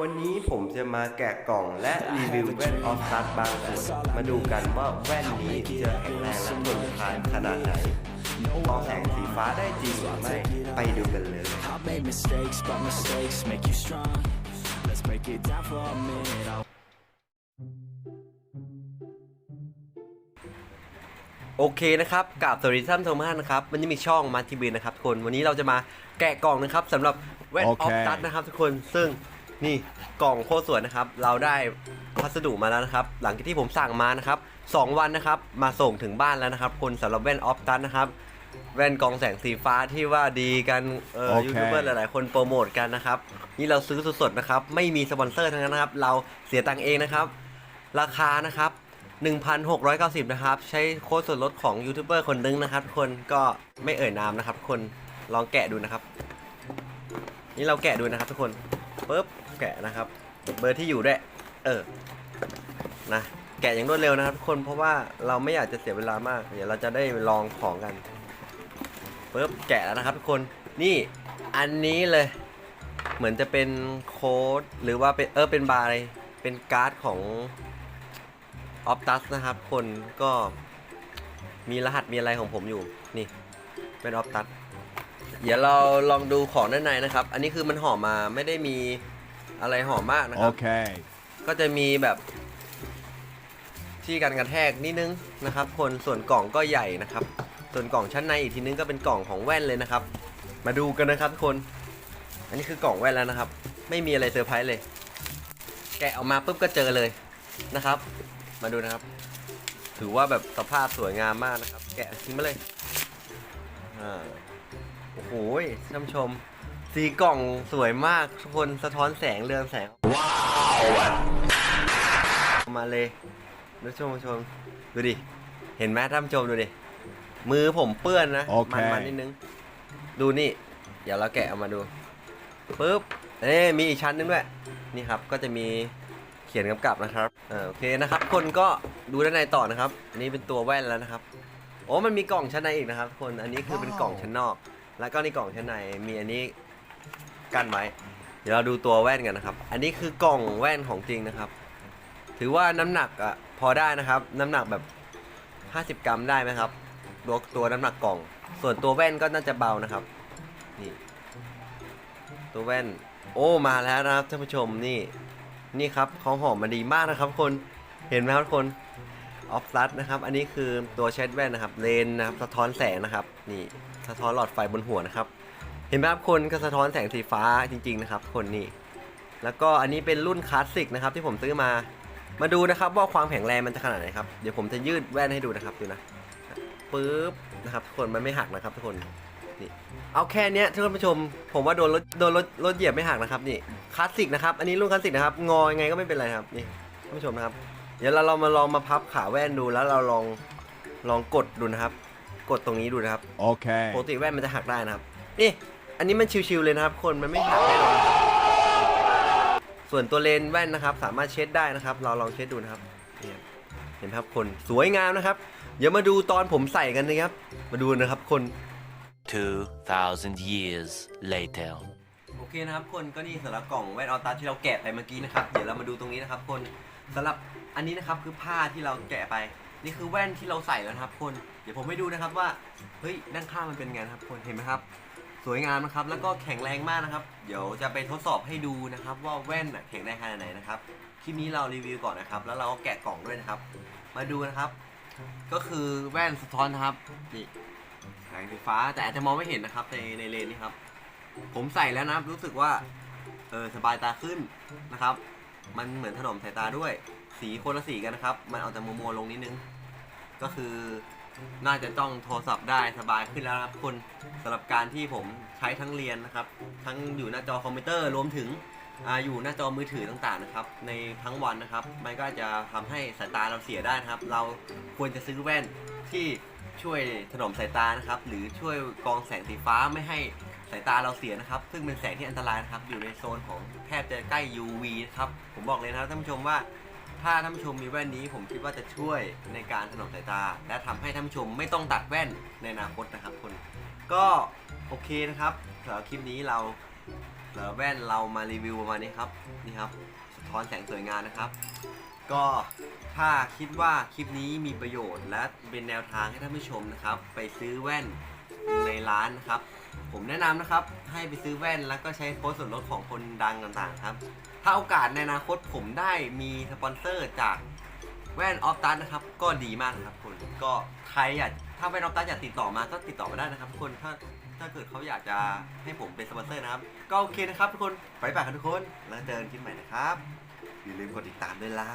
วันนี้ผมจะมาแกะกล่องและรีวิวแว่นออฟตัดบางส่วน มาดูกันว่าแว่นนี้จะแข็งแรงและทนทานขนาดไหนมองแสงสีฟ้าได้จริงหรือไม่ไปดูกันเลย โอเคนะครับกับสวัสดีท่านผู้ชมท่านนะครับวันนี้มีช่องมาทีบีนะครับทุกคน วันนี้เราจะมาแกะกล่องนะครับสำหรับแว่นออฟตัดนะครับทุกคนซึ่ง นี่กล่องโคตรสวยนะครับ เราได้พัสดุมาแล้วนะครับ หลังจากที่ผมสั่งมานะครับสองวันนะครับ มาส่งถึงบ้านแล้วนะครับคนสำหรับแว่นออฟตัดนะครับ แว่นกรองแสงสีฟ้าที่ว่าดีกันเออโอเคยูทูบเบอร์หลายๆ คนโปรโมทกันนะครับ นี่เราซื้อสดๆนะครับ ไม่มีสปอนเซอร์ทั้งนั้นนะครับ เราเสียตังค์เองนะครับ ราคานะครับ 1,690 นะครับ ใช้โค้ดส่วนลดของยูทูบเบอร์คนนึงนะครับทุกคนก็ไม่เอ่ยนามนะครับทุกคนลองแกะดูนะครับ นี่เราแกะดูนะครับทุกคนปุ๊บ แกะนะครับเบอร์ที่อยู่ด้วยเออนะแกะอย่างรวดเร็วนะครับทุกคนเพราะว่าเราไม่อยากจะเสียเวลามาก เดี๋ยวเราจะได้ลองของกันปุ๊บแกะแล้วนะครับทุกคนนี่อันนี้เลย เหมือนจะเป็นโค้ดหรือว่าเป็นเออเป็นบาร์เป็นการ์ดของออฟตัสนะครับคนก็มีรหัสมีอะไรของผมอยู่นี่เป็นออฟตัสเดี๋ยวเราลองดูของด้านในนะครับ อันนี้คือมันห่อมาไม่ได้มี อะไรห่อมากนะครับ Okay. ก็จะมีแบบที่กันกระแทกนิดนึงนะครับ คนส่วนกล่องก็ใหญ่นะครับ ส่วนกล่องชั้นในอีกทีนึงก็เป็นกล่องของแว่นเลยนะครับ มาดูกันนะครับทุกคน อันนี้คือกล่องแว่นแล้วนะครับ ไม่มีอะไรเซอร์ไพรส์เลย แกะออกมาปุ๊บก็เจอเลยนะครับ มาดูนะครับ ถือว่าแบบสภาพสวยงามมากนะครับ แกะทิ้งมาเลยอ่าโอ้โหท่านผู้ชม สีกล่องสวยมากทุกคนสะท้อนแสงเรืองแสงมาเลยดูชมชมดูดิ เห็นไหมท่านผู้ชมดูดิ มือผมเปื้อนนะ โอเค มันมันนิดนึง ดูนี่ เดี๋ยวเราแกะออกมาดูปุ๊บเอ้มีอีกชั้นนึงด้วย นี่ครับก็จะมีเขียนกำกับนะครับเออโอเคนะครับ คนก็ดูด้านในต่อนะครับอันนี้เป็นตัวแว่นแล้วนะครับ โอ้มันมีกล่องชั้นในอีกนะครับทุกคนอันนี้คือเป็นกล่องชั้นนอก แล้วก็ในกล่องชั้นในมีอันนี้ กั้นไว้ เดี๋ยวเราดูตัวแว่นกันนะครับ อันนี้คือกล่องแว่นของจริงนะครับ ถือว่าน้ำหนักอะพอได้นะครับ น้ำหนักแบบ 50 กรัมได้ไหมครับตัวตัวน้ำหนักกล่อง ส่วนตัวแว่นก็น่าจะเบานะครับ นี่ ตัวแว่น โอ้มาแล้วนะครับท่านผู้ชมนี่ นี่ครับเขาหอมมาดีมากนะครับ คน เห็นไหมครับทุกคนออฟลัดนะครับ อันนี้คือตัวเช็ดแว่นนะครับ เลนนะครับ สะท้อนแสงนะครับ นี่ สะท้อนหลอดไฟบนหัวนะครับ เห็นไหมครับคนก็สะท้อนแสงสีฟ้าจริง ๆ นะครับ คนนี่แล้วก็อันนี้เป็นรุ่นคลาสสิกนะครับที่ผมซื้อมา มาดูนะครับว่าความแข็งแรงมันจะขนาดไหนครับ เดี๋ยวผมจะยืดแว่นให้ดูนะครับดูนะปึ๊บนะครับทุกคนมันไม่หักนะครับทุกคนนี่เอาแค่เนี้ยท่านผู้ชม ผมว่าโดนรถโดนรถรถเหยียบไม่หักนะครับนี่คลาสสิกนะครับอันนี้รุ่นคลาสสิกนะครับงอยังไงก็ไม่เป็นไรครับนี่ท่านผู้ชมนะครับ เดี๋ยวเราเรามาลองมาพับขาแว่นดูแล้วเราลองลองกดดูนะครับ กดตรงนี้ดูนะครับ Okay. ปกติแว่นมันจะหักได้นะครับนี่ อันนี้มันชิวๆเลยนะครับ คนมันไม่หักแน่นอนนะครับส่วนตัวเลนส์แว่นนะครับ สามารถเช็ดได้นะครับ เราลองเช็ดดูนะครับนี่ครับเห็นไหมครับคนสวยงามนะครับ เดี๋ยวมาดูตอนผมใส่กันนะครับ มาดูนะครับคน 2,000 years later. โอเคนะครับคนก็นี่สำหรับกล่องแว่นออตาที่เราแกะไปเมื่อกี้นะครับ เดี๋ยวเรามาดูตรงนี้นะครับ คนสำหรับอันนี้นะครับคือผ้าที่เราแกะไป นี่คือแว่นที่เราใส่แล้วนะครับ คน เดี๋ยวผมให้ดูนะครับว่าเฮ้ยด้านข้างมันเป็นไงนะครับ คนเห็นไหมครับ สวยงามนะครับ แล้วก็แข็งแรงมากนะครับ เดี๋ยวจะไปทดสอบให้ดูนะครับ ว่าแว่นแข็งแรงขนาดไหนนะครับคลิปนี้เรารีวิวก่อนนะครับ แล้วเราก็แกะกล่องด้วยนะครับ มาดูนะครับ ก็คือแว่นสะท้อนนะครับนี่แสงสีฟ้าแต่อาจจะมองไม่เห็นนะครับในในเลนนี้ครับ ผมใส่แล้วนะรู้สึกว่าเออสบายตาขึ้นนะครับ มันเหมือนถนอมสายตาด้วย สีคนละสีกันนะครับ มันเอาแต่มัวมัวๆลงนิดนึง ก็คือ น่าจะต้องโทรศัพท์ได้สบายขึ้นแล้วนะครับคุณสำหรับการที่ผมใช้ทั้งเรียนนะครับ ทั้งอยู่หน้าจอคอมพิวเตอร์รวมถึงออยู่หน้าจอมือถือต่างๆนะครับ ในทั้งวันนะครับ มันก็จะทำให้สายตาเราเสียได้นะครับ เราควรจะซื้อแว่นที่ช่วยถนอมสายตานะครับ หรือช่วยกองแสงสีฟ้าไม่ให้สายตาเราเสียนะครับ ซึ่งเป็นแสงที่อันตรายนะครับ อยู่ในโซนของแทบจะใกล้ UV นะครับ ผมบอกเลยนะท่านผู้ชมว่า ถ้าท่านผู้ชมมีแว่นนี้ผมคิดว่าจะช่วยในการถนอมสายตา และทำให้ท่านผู้ชมไม่ต้องตัดแว่นในอนาคตนะครับคุณก็โอเคนะครับสำหรับคลิปนี้เราแล้วแว่นเรามารีวิวประมาณนี้ครับนี่ครับสะท้อนแสงสวยงามนะครับ ก็ถ้าคิดว่าคลิปนี้มีประโยชน์ และเป็นแนวทางให้ท่านผู้ชมนะครับ ไปซื้อแว่นในร้านนะครับ ผมแนะนำนะครับให้ไปซื้อแว่นแล้วก็ใช้โค้ดส่วนลดของคนดังต่างๆครับ ถ้าโอกาสในอนาคตผมได้มีสปอนเซอร์จากแว่นออฟตันนะครับ ก็ดีมากนะครับคุณก็ใครอยากถ้าแว่นออฟตันอยากติดต่อมาก็ติดต่อมาได้นะครับทุกคนถ้าถ้าเกิดเขาอยากจะให้ผมเป็นสปอนเซอร์นะครับ ก็โอเคนะครับทุกคนไปไปกันทุกคน แล้วเจอกันคลิปใหม่นะครับ อย่าลืมกดติดตามด้วยล่ะ